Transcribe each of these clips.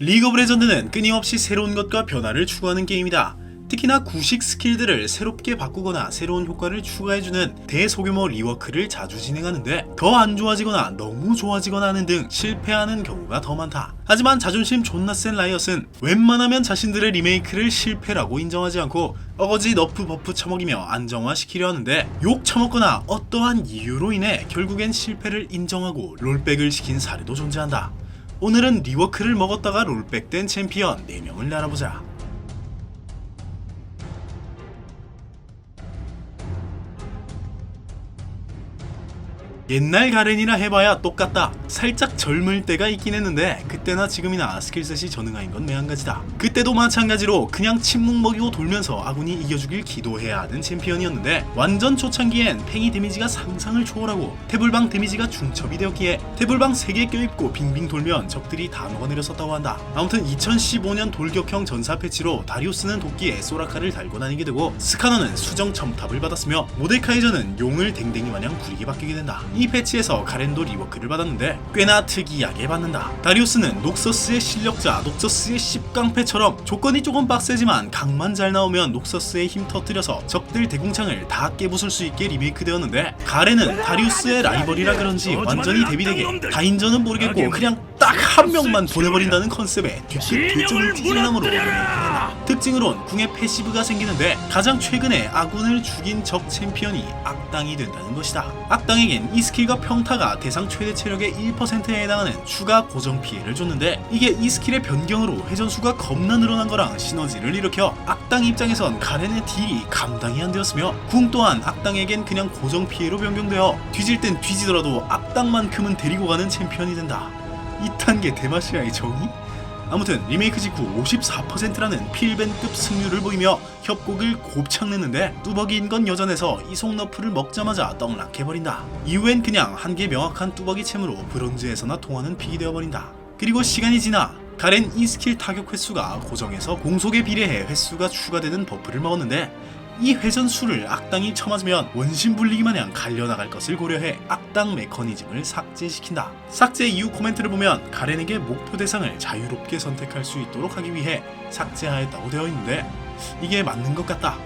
리그 오브 레전드는 끊임없이 새로운 것과 변화를 추구하는 게임이다. 특히나 구식 스킬들을 새롭게 바꾸거나 새로운 효과를 추가해주는 대소규모 리워크를 자주 진행하는데 더 안 좋아지거나 너무 좋아지거나 하는 등 실패하는 경우가 더 많다. 하지만 자존심 존나 센 라이엇은 웬만하면 자신들의 리메이크를 실패라고 인정하지 않고 어거지 너프 버프 처먹이며 안정화시키려 하는데 욕 처먹거나 어떠한 이유로 인해 결국엔 실패를 인정하고 롤백을 시킨 사례도 존재한다. 오늘은 리워크를 먹었다가 롤백된 챔피언 4명을 알아보자. 옛날 가렌이나 해봐야 똑같다. 살짝 젊을 때가 있긴 했는데 그때나 지금이나 스킬셋이 전능화인 건 매한가지다. 그때도 마찬가지로 그냥 침묵 먹이고 돌면서 아군이 이겨주길 기도해야 하는 챔피언이었는데 완전 초창기엔 팽이 데미지가 상상을 초월하고 태블방 데미지가 중첩이 되었기에 태블방 3개 껴입고 빙빙 돌면 적들이 다 녹아내렸었다고 한다. 아무튼 2015년 돌격형 전사 패치로 다리우스는 도끼에 소라카를 달고 다니게 되고 스카너는 수정 첨탑을 받았으며 모데카이저는 용을 댕댕이 마냥 부리게 바뀌게 된다. 이 패치에서 가렌도 리워크를 받았는데 꽤나 특이하게 받는다. 다리우스는 녹서스의 실력자 녹서스의 10강패처럼 조건이 조금 빡세지만 각만 잘 나오면 녹서스의 힘 터뜨려서 적들 대공창을 다 깨부술 수 있게 리메이크 되었는데 가렌은 다리우스의 라이벌이라 그런지 완전히 대비되게 다인전은 모르겠고 그냥 딱 한 명만 보내버린다는 컨셉에 뒤끝 뒤쪽을 찌질남으로 리메이크된다. 특징으론 궁에 패시브가 생기는데 가장 최근에 아군을 죽인 적 챔피언이 악당이 된다는 것이다. 악당에겐 이 스킬과 평타가 대상 최대 체력의 1%에 해당하는 추가 고정 피해를 줬는데 이게 이 스킬의 변경으로 회전수가 겁나 늘어난 거랑 시너지를 일으켜 악당 입장에선 가렌의 딜이 감당이 안 되었으며 궁 또한 악당에겐 그냥 고정 피해로 변경되어 뒤질 땐 뒤지더라도 악당만큼은 데리고 가는 챔피언이 된다. 이딴 게 대마시아의 정의? 아무튼 리메이크 직후 54%라는 필벤급 승률을 보이며 협곡을 곱창 냈는데 뚜벅이인 건 여전해서 이속 너프를 먹자마자 떡락해버린다. 이후엔 그냥 한개 명확한 뚜벅이 챔으로 브론즈에서나 통하는 픽이 되어버린다. 그리고 시간이 지나 가렌 이 스킬 타격 횟수가 고정해서 공속에 비례해 횟수가 추가되는 버프를 먹었는데 이 회전수를 악당이 쳐맞으면 원심 불리기 마냥 갈려나갈 것을 고려해 악당 메커니즘을 삭제시킨다. 삭제 이후 코멘트를 보면 가렌에게 목표 대상을 자유롭게 선택할 수 있도록 하기 위해 삭제하였다고 되어 있는데 이게 맞는 것 같다.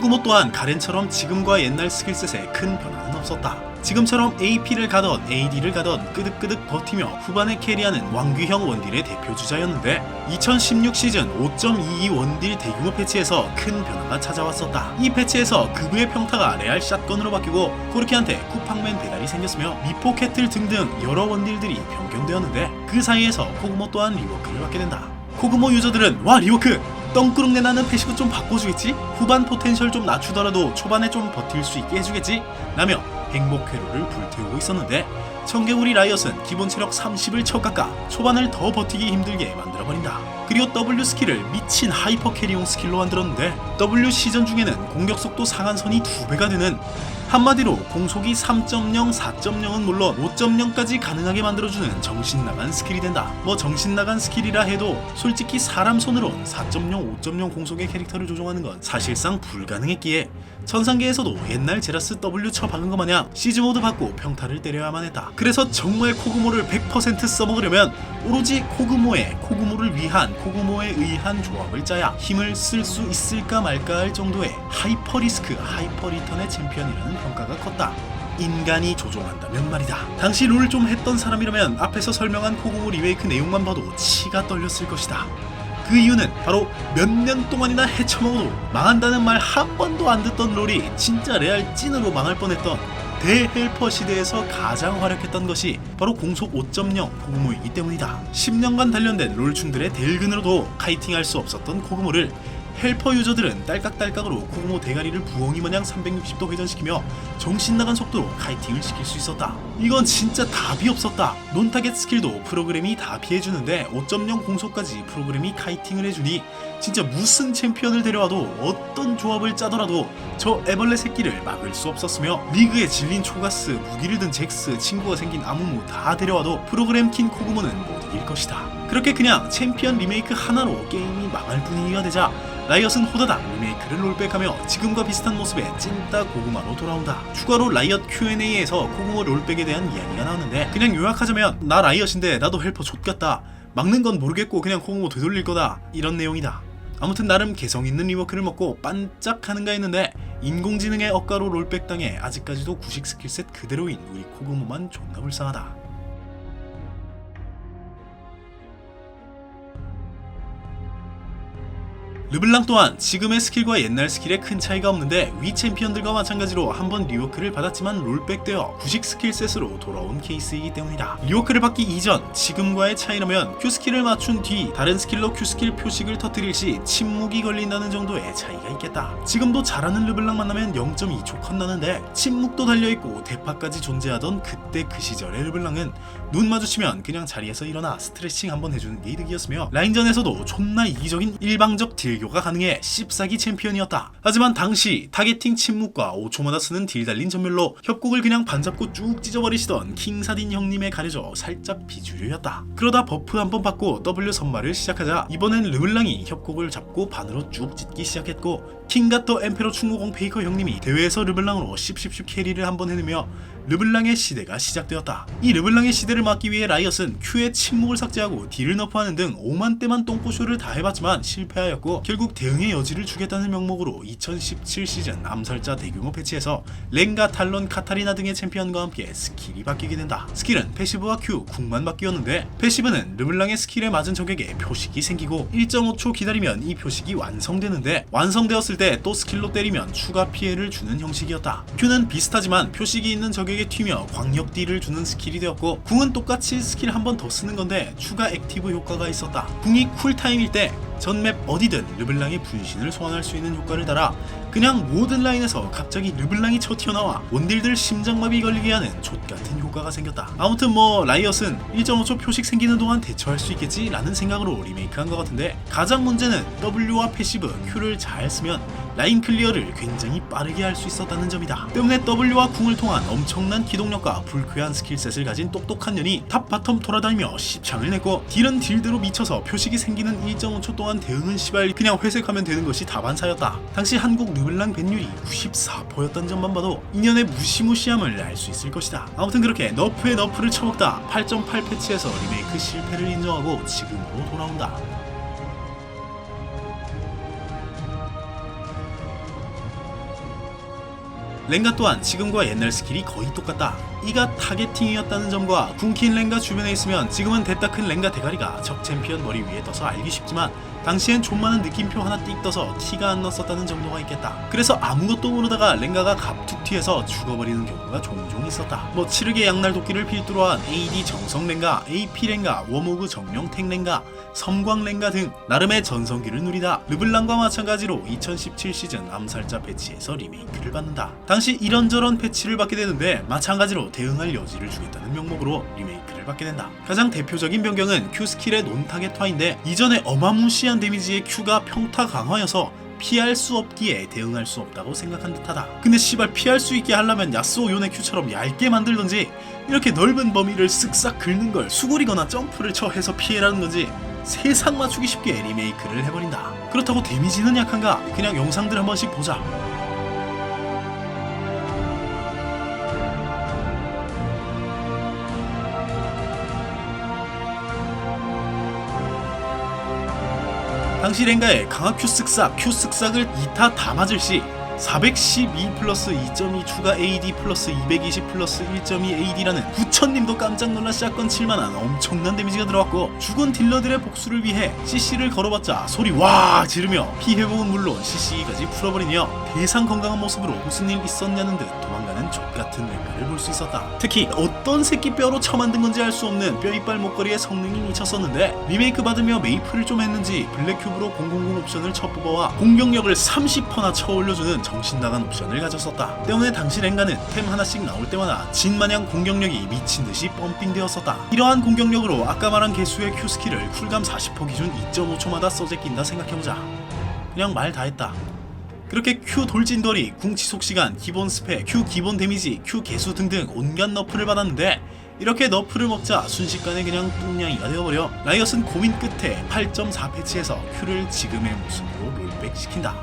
코그모 또한 가렌처럼 지금과 옛날 스킬셋에 큰 변화는 없었다. 지금처럼 AP를 가던 AD를 가던 끄득끄득 버티며 후반에 캐리하는 왕귀형 원딜의 대표 주자였는데 2016 시즌 5.22 원딜 대규모 패치에서 큰 변화가 찾아왔었다. 이 패치에서 그부의 평타가 레알 샷건으로 바뀌고 코르키한테 쿠팡맨 배달이 생겼으며 미포 캐틀 등등 여러 원딜들이 변경되었는데 그 사이에서 코그모 또한 리워크를 받게 된다. 코그모 유저들은 와 리워크 떵꾸룩 내나는 패시브 좀 바꿔주겠지? 후반 포텐셜 좀 낮추더라도 초반에 좀 버틸 수 있게 해주겠지? 라며 행복 회로를 불태우고 있었는데 청개구리 라이엇은 기본 체력 30을 쳐깎아 초반을 더 버티기 힘들게 만들 어버린다. 그리고 W 스킬을 미친 하이퍼 캐리용 스킬로 만들었는데 W 시전 중에는 공격 속도 상한선이 2배가 되는 한마디로 공속이 3.0, 4.0은 물론 5.0까지 가능하게 만들어주는 정신 나간 스킬이 된다. 뭐 정신 나간 스킬이라 해도 솔직히 사람 손으론 4.0, 5.0 공속의 캐릭터를 조종하는 건 사실상 불가능했기에 천상계에서도 옛날 제라스 W 쳐 박은 것 마냥 시즈 모드 받고 평타를 때려야만 했다. 그래서 정말 코그모를 100% 써먹으려면 오로지 코그모의 코그모 를 위한 코그모에 의한 조합을 짜야 힘을 쓸 수 있을까 말까 할 정도의 하이퍼 리스크 하이퍼 리턴의 챔피언이라는 평가가 컸다. 인간이 조종한다면 말이다. 당시 롤 좀 했던 사람이라면 앞에서 설명한 코그모 리메이크 내용만 봐도 치가 떨렸을 것이다. 그 이유는 바로 몇 년 동안이나 헤쳐먹어도 망한다는 말 한 번도 안 듣던 롤이 진짜 레알 찐으로 망할 뻔했던 대헬퍼 시대에서 가장 활약했던 것이 바로 공속 5.0 코그모이기 때문이다. 10년간 단련된 롤충들의 델근으로도 카이팅할 수 없었던 코그모를 헬퍼 유저들은 딸깍딸깍으로 코그모 대가리를 부엉이 마냥 360도 회전시키며 정신 나간 속도로 카이팅을 시킬 수 있었다. 이건 진짜 답이 없었다. 논타겟 스킬도 프로그램이 다 피해주는데 5.0 공속까지 프로그램이 카이팅을 해주니 진짜 무슨 챔피언을 데려와도 어떤 조합을 짜더라도 저 애벌레 새끼를 막을 수 없었으며 리그에 질린 초가스, 무기를 든 잭스, 친구가 생긴 아무무 다 데려와도 프로그램 킨 코그모는 못 이길 것이다. 그렇게 그냥 챔피언 리메이크 하나로 게임이 망할 분위기가 되자 라이엇은 호다닥 리메이크를 롤백하며 지금과 비슷한 모습의 찐따 고구마로 돌아온다. 추가로 라이엇 Q&A에서 고구마 롤백에 대한 이야기가 나오는데 그냥 요약하자면 나 라이엇인데 나도 헬퍼 좆같다. 막는 건 모르겠고 그냥 고구마 되돌릴 거다. 이런 내용이다. 아무튼 나름 개성 있는 리워크를 먹고 반짝하는가 했는데 인공지능의 억가로 롤백 당해 아직까지도 구식 스킬셋 그대로인 우리 코그모만 존나 불쌍하다. 르블랑 또한 지금의 스킬과 옛날 스킬에 큰 차이가 없는데 위 챔피언들과 마찬가지로 한번 리워크를 받았지만 롤백되어 구식 스킬셋으로 돌아온 케이스이기 때문이다. 리워크를 받기 이전 지금과의 차이라면 Q 스킬을 맞춘 뒤 다른 스킬로 Q 스킬 표식을 터뜨릴 시 침묵이 걸린다는 정도의 차이가 있겠다. 지금도 잘하는 르블랑 만나면 0.2초 컷 나는데 침묵도 달려있고 대파까지 존재하던 그때 그 시절의 르블랑은 눈 마주치면 그냥 자리에서 일어나 스트레칭 한번 해주는 게 이득이었으며 라인전에서도 존나 이기적인 일방적 딜 교가 가능해 씹사기 챔피언이었다. 하지만 당시 타겟팅 침묵과 5초마다 쓰는 딜 달린 전멸로 협곡을 그냥 반잡고 쭉 찢어버리시던 킹사딘 형님에 가려져 살짝 비주류였다. 그러다 버프 한 번 받고 W 선마를 시작하자 이번엔 르블랑이 협곡을 잡고 반으로 쭉 찢기 시작했고 킹가또 엠페로 충무공 페이커 형님이 대회에서 르블랑으로 10-10-10 캐리를 한번 해내며 르블랑의 시대가 시작되었다. 이 르블랑의 시대를 막기 위해 라이엇은 Q의 침묵을 삭제하고 딜을 너프하는 등 5만 대만 똥꼬쇼를 다 해봤지만 실패하였고 결국 대응의 여지를 주겠다는 명목으로 2017 시즌 암살자 대규모 패치에서 랭가, 탈론, 카타리나 등의 챔피언과 함께 스킬이 바뀌게 된다. 스킬은 패시브와 Q, 궁만 바뀌었는데 패시브는 르블랑의 스킬에 맞은 적에게 표식이 생기고 1.5초 기다리면 이 표식이 완성되는데 완성되었을 때 또 스킬로 때리면 추가 피해를 주는 형식이었다. Q는 비슷하지만 표식이 있는 적에게 튀며 광역 딜을 주는 스킬이 되었고 궁은 똑같이 스킬 한 번 더 쓰는 건데 추가 액티브 효과가 있었다. 궁이 쿨타임일 때 전맵 어디든 르블랑의 분신을 소환할 수 있는 효과를 달아 그냥 모든 라인에서 갑자기 르블랑이 쳐 튀어나와 원딜들 심장마비 걸리게 하는 족같은 효과가 생겼다. 아무튼 뭐 라이엇은 1.5초 표식 생기는 동안 대처할 수 있겠지라는 생각으로 리메이크한 것 같은데 가장 문제는 W와 패시브 Q를 잘 쓰면 라인 클리어를 굉장히 빠르게 할 수 있었다는 점이다. 때문에 W와 궁을 통한 엄청난 기동력과 불쾌한 스킬셋을 가진 똑똑한 년이 탑 바텀 돌아다니며 시창을 냈고 딜은 딜대로 미쳐서 표식이 생기는 1.5초 동안 대응은 시발 그냥 회색하면 되는 것이 다반사였다. 당시 한국 르블랑 밴율이 94%였던 점만 봐도 인연의 무시무시함을 알 수 있을 것이다. 아무튼 그렇게 너프에 너프를 쳐먹다 8.8 패치에서 리메이크 실패를 인정하고 지금으로 돌아온다. 랭가 또한 지금과 옛날 스킬이 거의 똑같다. 이가 타겟팅이었다는 점과 군킨 랭가 주변에 있으면 지금은 됐다 큰 랭가 대가리가 적 챔피언 머리 위에 떠서 알기 쉽지만 당시엔 존많은 느낌표 하나 띡 떠서 티가 안 났었다는 정도가 있겠다. 그래서 아무것도 모르다가 랭가가 갑툭 튀해서 죽어버리는 경우가 종종 있었다. 뭐 치르게 양날 도끼를 필두로 한 AD 정성 랭가, AP 랭가, 워모그 정령 탱 랭가, 섬광 랭가 등 나름의 전성기를 누리다 르블랑과 마찬가지로 2017 시즌 암살자 패치에서 리메이크를 받는다. 당시 이런저런 패치를 받게 되는데 마찬가지로 대응할 여지를 주겠다는 명목으로 리메이크를 받게 된다. 가장 대표적인 변경은 Q 스킬의 논타겟화인데 이전에 어마무시한 데미지의 Q가 평타 강화여서 피할 수 없기에 대응할 수 없다고 생각한 듯하다. 근데 씨발 피할 수 있게 하려면 야스오 요네 Q처럼 얇게 만들던지 이렇게 넓은 범위를 쓱싹 긁는 걸 수골이거나 점프를 쳐 해서 피해라는 건지 세상 맞추기 쉽게 리메이크를 해버린다. 그렇다고 데미지는 약한가? 그냥 영상들 한 번씩 보자. 당시 랭가의 강화 Q 쓱싹, Q 쓱싹을 2타 다 맞을 시 412 플러스 2.2 추가 AD 플러스 220 플러스 1.2 AD라는 부처님도 깜짝 놀라 샷건 칠만한 엄청난 데미지가 들어왔고 죽은 딜러들의 복수를 위해 CC를 걸어봤자 소리 와 지르며 피해복은 물론 CC까지 풀어버리며 대상 건강한 모습으로 무슨 일 있었냐는 듯 도망가는 족같은 랭가를 볼 수 있었다. 특히 어떤 새끼 뼈로 처만든 건지 알 수 없는 뼈 이빨 목걸이의 성능이 미쳤었는데 리메이크 받으며 메이플을 좀 했는지 블랙큐브로 000 옵션을 쳐 뽑아와 공격력을 30%나 쳐 올려주는 정신 나간 옵션을 가졌었다. 때문에 당시 랭가는 템 하나씩 나올 때마다 진마냥 공격력이 미친 듯이 펌핑되었었다. 이러한 공격력으로 아까 말한 개수의 Q 스킬을 쿨감 40% 기준 2.5초마다 써제낀다 생각해보자. 그냥 말 다 했다. 그렇게 Q 돌진거리, 궁 지속 시간, 기본 스펙, Q 기본 데미지, Q 개수 등등 온갖 너프를 받았는데 이렇게 너프를 먹자 순식간에 그냥 뚱냥이가 되어버려 라이엇은 고민 끝에 8.4 패치에서 큐를 지금의 모습으로 롤백시킨다